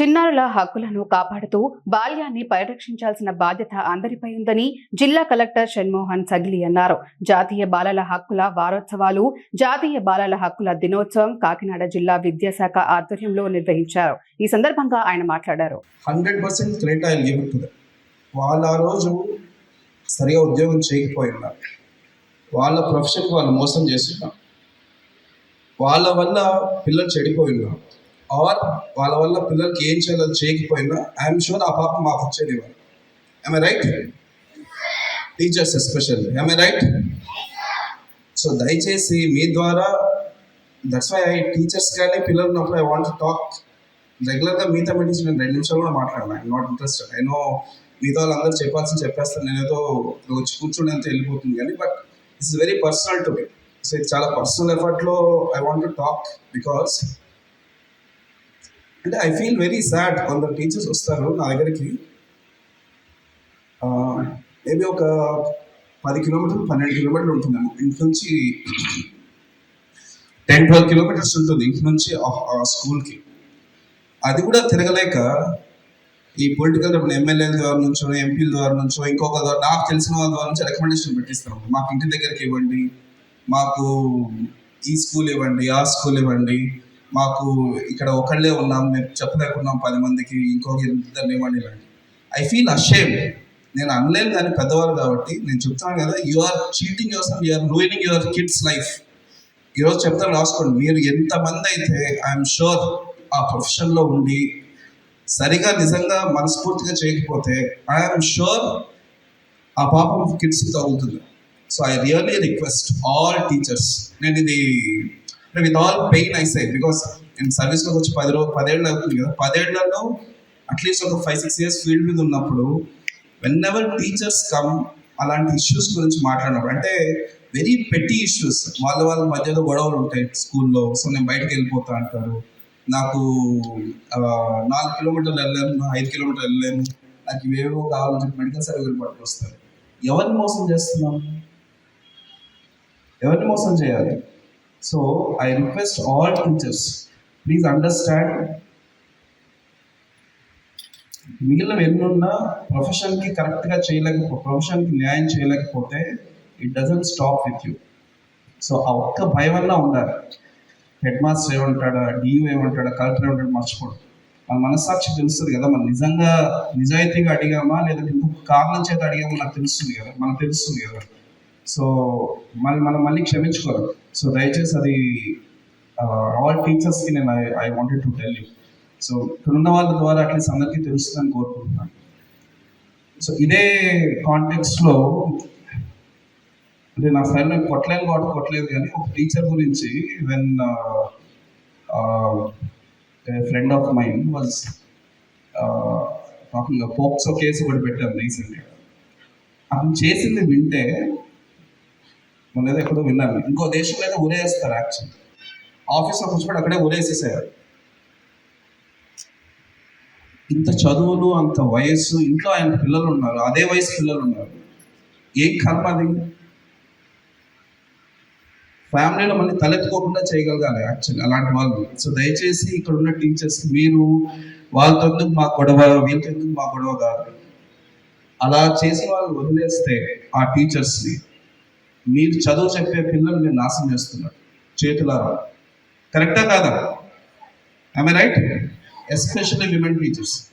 చిన్నారుల హక్కులను కాపాడుతూ బాల్యాన్ని పరిరక్షించాల్సిన బాధ్యత అందరిపై ఉందని జిల్లా కలెక్టర్ షణ్మోహన్ సగిలి అన్నారు. జాతీయ బాలల హక్కుల వారోత్సవాలు జాతీయ బాలల హక్కుల దినోత్సవం కాకినాడ జిల్లా విద్యాశాఖ ఆధ్వర్యంలో నిర్వహించారు. ఈ సందర్భంగా ఆయన మాట్లాడారు. హండ్రెడ్ పర్సెంట్ క్రెడిట్ ఐ వాళ్ళు ఆ రోజు సరిగా ఉద్యోగం చేయకపోయి ఉన్నారు. వాళ్ళ ప్రొఫెషన్కి వాళ్ళు మోసం చేస్తున్నారు. వాళ్ళ వల్ల పిల్లలు చెడిపోయి ఉన్నారు. ఆర్ వాళ్ళ వల్ల పిల్లలకి ఏం చేయాలో చేయకపోయినా ఐఎమ్ షూర్ ఆ పాప మాకు వచ్చేది వాళ్ళు I right teachers especially I right so దయచేసి మీ ద్వారా దట్స్ వై ఐ టీచర్స్ కానీ పిల్లలు ఉన్నప్పుడు ఐ వాంట్ టాక్ రెగ్యులర్గా మీతో మీటింగ్స్ నేను రెండు నిమిషాలు కూడా మాట్లాడను. I not interested I know మీతో వాళ్ళందరూ చెప్పాల్సింది చెప్పేస్తాను నేనేదో వచ్చి కూర్చొని అంతా వెళ్ళిపోతుంది కానీ but it's very personal to me so ఇది చాలా personal ఎఫర్ట్లో I want to talk because అంటే ఐ ఫీల్ వెరీ సాడ్ కొందరు టీచర్స్ వస్తారు నా దగ్గరికి. మేబీ ఒక పది కిలోమీటర్లు పన్నెండు కిలోమీటర్లు ఉంటుందేమో. ఇంటి నుంచి టెన్ ట్వెల్వ్ కిలోమీటర్స్ ఉంటుంది ఇంటి నుంచి స్కూల్కి. అది కూడా తిరగలేక ఈ పొలిటికల్ ఎమ్మెల్యేల ద్వారా నుంచో ఎంపీల ద్వారా నుంచో ఇంకొక ద్వారా నాకు తెలిసిన వాళ్ళ ద్వారా నుంచి రికమెండేషన్ పెట్టిస్తారు. మాకు ఇంటి దగ్గరికి ఇవ్వండి మాకు ఈ స్కూల్ ఇవ్వండి ఆ స్కూల్ ఇవ్వండి మాకు ఇక్కడ ఒకళ్ళే ఉన్నాం మేము చెప్పలేకున్నాం పది మందికి ఇంకొక ఇద్దరిని ఇవ్వండి ఐ ఫీల్ అషేమ్ నేను అనలేను కానీ పెద్దవారు కాబట్టి నేను చెప్తున్నాను కదా you are cheating your some you are ruining your kids life ఈరోజు చెప్తాను రాసుకోండి. మీరు ఎంతమంది అయితే ఐఎమ్ షూర్ ఆ ప్రొఫెషన్లో ఉండి సరిగా నిజంగా మనస్ఫూర్తిగా చేయకపోతే ఐఎమ్ షూర్ ఆ పాపం కిడ్స్ తగులుతుంది. So I really request all teachers నేను ఇది with all pain I say because నేను సర్వీస్లోకి వచ్చి పది రోజు పదేళ్ళు అవుతుంది కదా పదేళ్ళలో అట్లీస్ట్ ఒక ఫైవ్ సిక్స్ ఇయర్స్ ఫీల్డ్ మీద ఉన్నప్పుడు వెన్ ఎవర్ టీచర్స్ కమ్ అలాంటి ఇష్యూస్ గురించి మాట్లాడినప్పుడు అంటే వెరీ పెట్టి ఇష్యూస్ వాళ్ళ వాళ్ళ మధ్యలో గొడవలు ఉంటాయి స్కూల్లో సో నేను బయటకు వెళ్ళిపోతా అంటారు. నాకు నాలుగు కిలోమీటర్లు వెళ్ళాను ఐదు కిలోమీటర్లు వెళ్ళాను నాకు ఇవేవో కావాలని చెప్పి మెడికల్ సర్టిఫికేట్ పట్టుకొస్తారు. ఎవరిని మోసం చేస్తున్నాం? ఎవరిని మోసం చేయాలి? So I request all teachers please understand మిగిలిన ఎన్నున్నా ప్రొఫెషన్కి కరెక్ట్గా చేయలేకపో ప్రొఫెషన్కి న్యాయం చేయలేకపోతే it doesn't stop with you so ఆ ఒక్క భయం వల్ల ఉండాలి. హెడ్ మాస్టర్ ఏమంటాడా డియూ ఏమంటాడా కలెక్టర్ ఏమంటాడు మర్చిపోడు. మన మనస్సాక్షి తెలుస్తుంది కదా మనం నిజంగా నిజాయితీగా అడిగామా లేదా ఇంకొక కారణం చేత అడిగామా నాకు తెలుస్తుంది కదా మనకు తెలుస్తుంది కదా. సో మళ్ళీ మనం మళ్ళీ క్షమించుకోరు సో దయచేసి అది ఆల్ టీచర్స్కి నేను I I wanted to tell you so ఇక్కడున్న వాళ్ళ ద్వారా అట్లీస్ట్ అందరికీ తెలుస్తుందని కోరుకుంటున్నాను. సో ఇదే కాంటెక్స్లో అంటే నా ఫ్రెండ్ కొట్టలేను కాబట్టి కొట్టలేదు కానీ ఒక టీచర్ గురించి when friend of mind was పాపంగా POCSO case ఒకటి పెట్టాను రీసెంట్గా అతను చేసింది వింటే మొన్న ఎక్కడో విన్నాను. ఇంకో దేశంలో అయితే ఉరేస్తారు యాక్చువల్ ఆఫీస్లో కూర్చోబెట్టి అక్కడే ఉరేసేసారు ఇంత చదువులు అంత వయస్సు ఇంట్లో ఆయన పిల్లలు ఉన్నారు అదే వయసు పిల్లలు ఉన్నారు ఏం కర్మ అది? ఫ్యామిలీలో మళ్ళీ తలెత్తుకోకుండా చేయగలగాలి యాక్చువల్లీ అలాంటి వాళ్ళు. సో దయచేసి ఇక్కడ ఉన్న టీచర్స్ మీరు వాళ్ళతో ఎందుకు మా గొడవ వీళ్ళతో ఎందుకు మా గొడవ కాదు? అలా చేసి వాళ్ళు వదిలేస్తే ఆ టీచర్స్ని మీరు చదువు చెప్పే పిల్లల్ని నాశనం చేస్తున్నారు. చేతులారా? కరెక్టా కాదా? I right especially women teachers